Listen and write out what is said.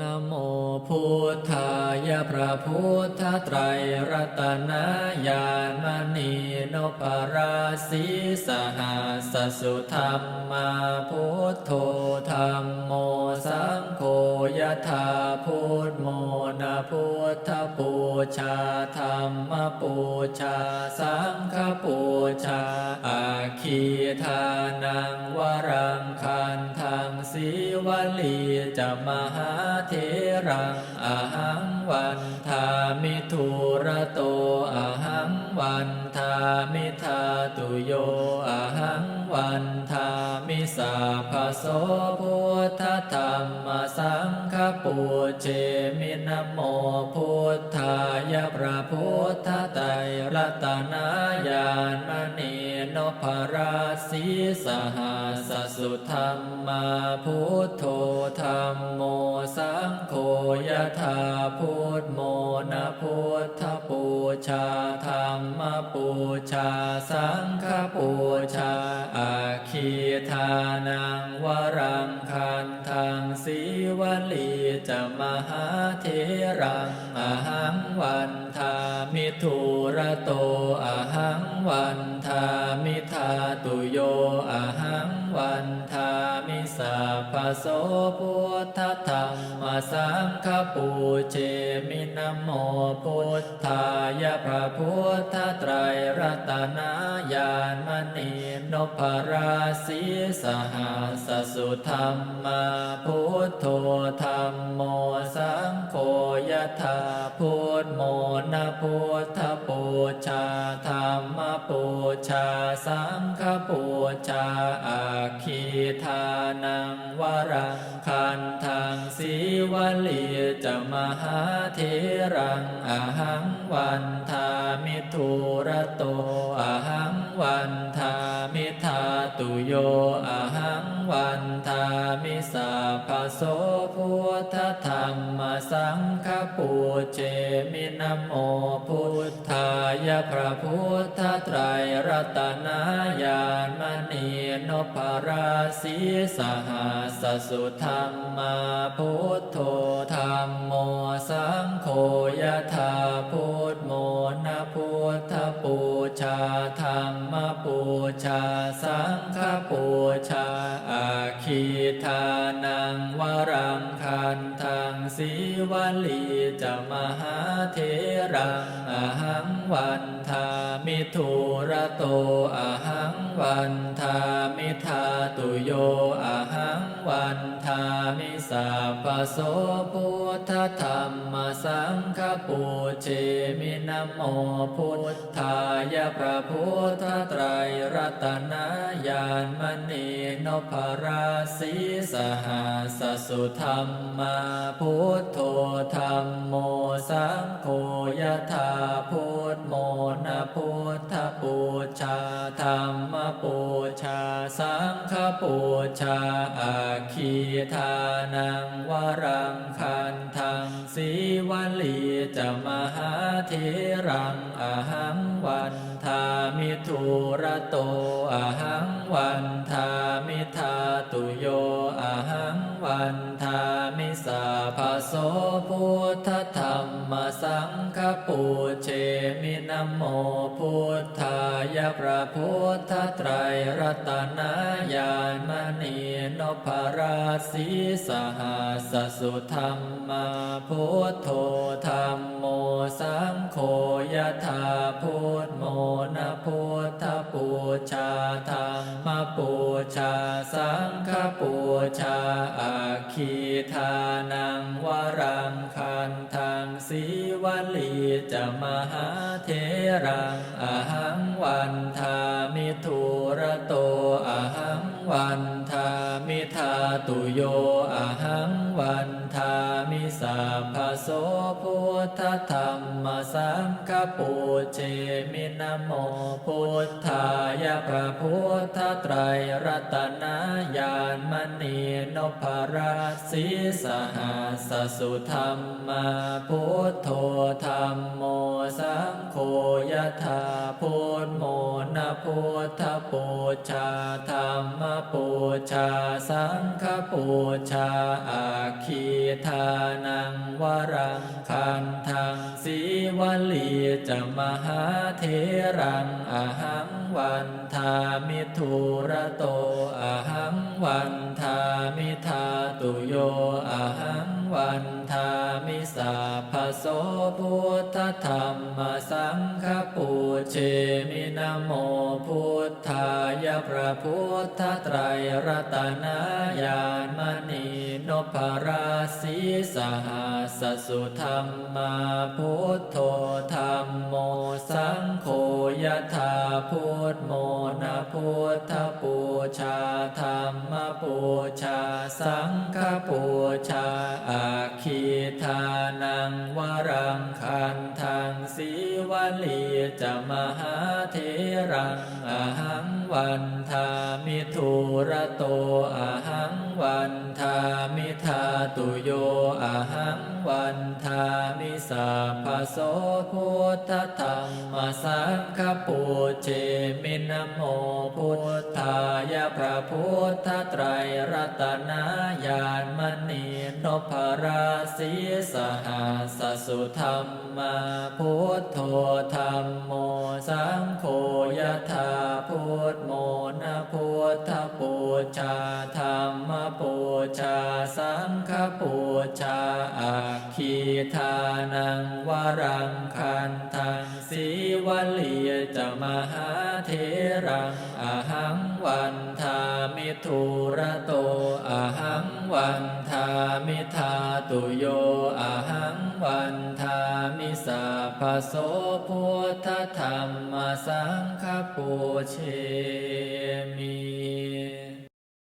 นโมพุทธายะพระพุทธไตรรัตนญาณมณีนพราศีสหัสสุธรรมมาพุทโธธรรมโมสังโฆยะธาพุทโมนะพุทธปูชาธรรมปูชาสังฆปูชาอาคีทานังวรังคัน ลีจะมหาเทรังอาหังวันทามิทุระโตอาหังวันทามิทาตุโยอาหังวันทามิสาภโสพุทธธรรมสังฆปูเชมินโมพุทธายะพระพุทธไตรรัตนายาน นพราศีสหัสสุธรรมมาพุทโธธรรมโมสังโฆยธาพุทโมนะพุทธปูชาธรรมปูชาสังฆปูชาอาคีทานังวรังคันทังสีวลีจะมหาเทรังอหังวันทามิทุ ระโตอาหังวันทามิทาตุโยอาหังวันทามิสาภโสพุทธธรรมสังฆปูเชมินโมพุทธายะพระพุทธไตรรัตนายานมณีนพราศีสหัสสุธรรมาพุทโธธรรมโมสัง ยธาพุทโมนะพุทธปูชาธรรมปูชาสังฆปูชาอาคีทานังวรังคันทังสีวลีจะมหาเทรังอหังวันทามิทุระโตอหังวันท ตุโยอาหังวันทามิสาภโสพุทธธรรมสังฆปูเจมินโมพุทธายะพระพุทธไตรรัตนายานมณีนพราศีสหัสสุธรรมาพุทโธธรรมโมสังโฆยะธาพุ ชาธรรมปูชา สังฆปูชา อาคีทานังวรังคันทังสีวลีจะมหาเทรัง หังวันทามิทุระโตอาหังวันทามิทาตุโยอาหังวันทามิสาภโสพุทธธรรมสังฆปูเชมินโมพุทธายะพระพุทธไตรรัตนายานมณีนพราศีสหัสสุธรรมมาพุทโธธรรมโม สังโฆยะธาพุทโมนะพุทธปูชาธรรมปูชาสังฆปูชาอาคีทานังวรังคันทังสีวลีจะมหาเทรังอาหังวันทามิทุระโตอาหังวันทามิทาตุโยอาหังวันทามิสาภโสพุทธธรร มสังฆปูเชมินโมพุทธายพระพุทธไตรรัตนายานมณีนพราศีสหัสสุธรรมาพุทโธธรรมโมสังโฆยะธาพุทโมนะพุทธปูชาธรรมปูชาสังฆปูชาอาคีทานังวรัง วลีจะมหาเทรังอหังวันทามิทุระโตอหังวันทามิทาตุโยอหังวันทามิสาภโสพุทธธรรมสังฆปูเชมินโมพุทธายะพระพุทธไตรรัตนายานมณีนพราศีสหัสสุธรรมาพุ ธาพุทโมนะพุทธปูชาธรรมปูชาสังฆปูชาอาคีทานังวรังคันทังสีวลีจะมหาเทรังอหังวันทามิทุระโตอหัง วันทามิทาตุโยอหังวันทามิสาภโสพุทธธรรมสังฆปูเชมินโมพุทธายพระพุทธไตรรัตนายานมณีนพราศีสหัสสุธรรมาพุทโธธรรมโมสังโฆ ธาพุทโมนาพุทธปูชาธรรมปูชา สังฆปูชาอาคีทานังวรังคันทังสีวลีจะมหาเทรัง อหังวันทามิทุระโตอหังวันทามิทาตุโยอหังวันทามิสาภโสพุทธธรรมสังฆปูเชมินโมพุทธายะพระพุทธไตรรัตนายานมณีนพราศีสหัสสุธรรมมาพุทโธธรรมโมสังโฆยะถาพุทโมนะพุทธปูชาธรรมปูชาสังฆปูชาอาคีทานังวรังคันทังสีวลีจะมหาเทรังอหัง มิทุระโตอหังวันทามิธาตุโยอหังวันทามิสาพโสพุทธธรรมสังคปูเชมี